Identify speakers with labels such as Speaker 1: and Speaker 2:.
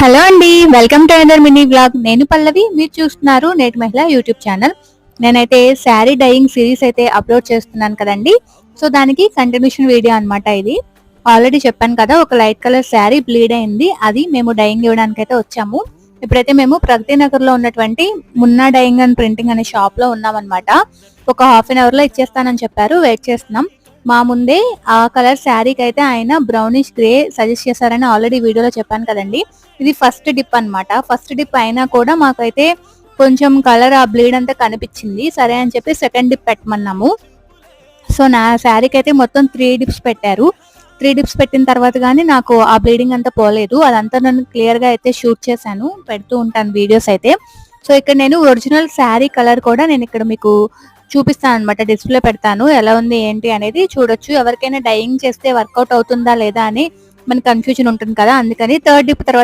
Speaker 1: Hello అండి welcome to another mini blog నేను పల్లవి మీరు చూస్తున్నారు నేటి మహిళ యూట్యూబ్ ఛానల్. నేనైతే శారీ డైయింగ్ సిరీస్ అయితే అప్లోడ్ చేస్తున్నాను కదండి. సో దానికి కంటిన్యూషన్ వీడియో అన్నమాట ఇది. ఆల్రెడీ చెప్పాను కదా ఒక లైట్ కలర్ శారీ బ్లీడ్ అయింది. అది మేము డైయింగ్ ఇవ్వడానికి అయితే వచ్చాము. ఇప్పుడైతే మేము ప్రగతి నగర్లో ఉన్నటువంటి మున్నా డైయింగ్ అండ్ ప్రింటింగ్ అనే షాప్లో ఉన్నామన్నమాట. ఒక హాఫ్ అన్ అవర్లో ఇచ్చేస్తానని చెప్పారు వెయిట్ చేస్తున్నాం. మా ముందే ఆ కలర్ శారీకి అయితే ఆయన బ్రౌనిష్ గ్రే సజెస్ట్ చేశారని ఆల్రెడీ వీడియోలో చెప్పాను కదండి. ఇది ఫస్ట్ డిప్ అన్నమాట. ఫస్ట్ డిప్ అయినా కూడా మాకైతే కొంచెం కలర్ ఆ బ్లీడ్ అంతా కనిపించింది. సరే అని చెప్పి సెకండ్ డిప్ పెట్టమన్నాము. సో నా శారీకి అయితే మొత్తం త్రీ డిప్స్ పెట్టారు. త్రీ డిప్స్ పెట్టిన తర్వాత కానీ నాకు ఆ బ్లీడింగ్ అంతా పోలేదు. అదంతా నేను క్లియర్గా అయితే షూట్ చేశాను. పెడుతూ ఉంటాను వీడియోస్ అయితే. సో ఇక్కడ నేను ఒరిజినల్ శారీ కలర్ కూడా నేను ఇక్కడ మీకు చూపిస్తాను అనమాట డిస్ప్లే పెడతాను. ఎలా ఉంది ఏంటి అనేది చూడొచ్చు. ఎవరికైనా డైయింగ్ చేస్తే వర్కౌట్ అవుతుందా లేదా అని మనకి కన్ఫ్యూజన్ ఉంటుంది కదా అందుకని థర్డ్ డిప్ తర్వాత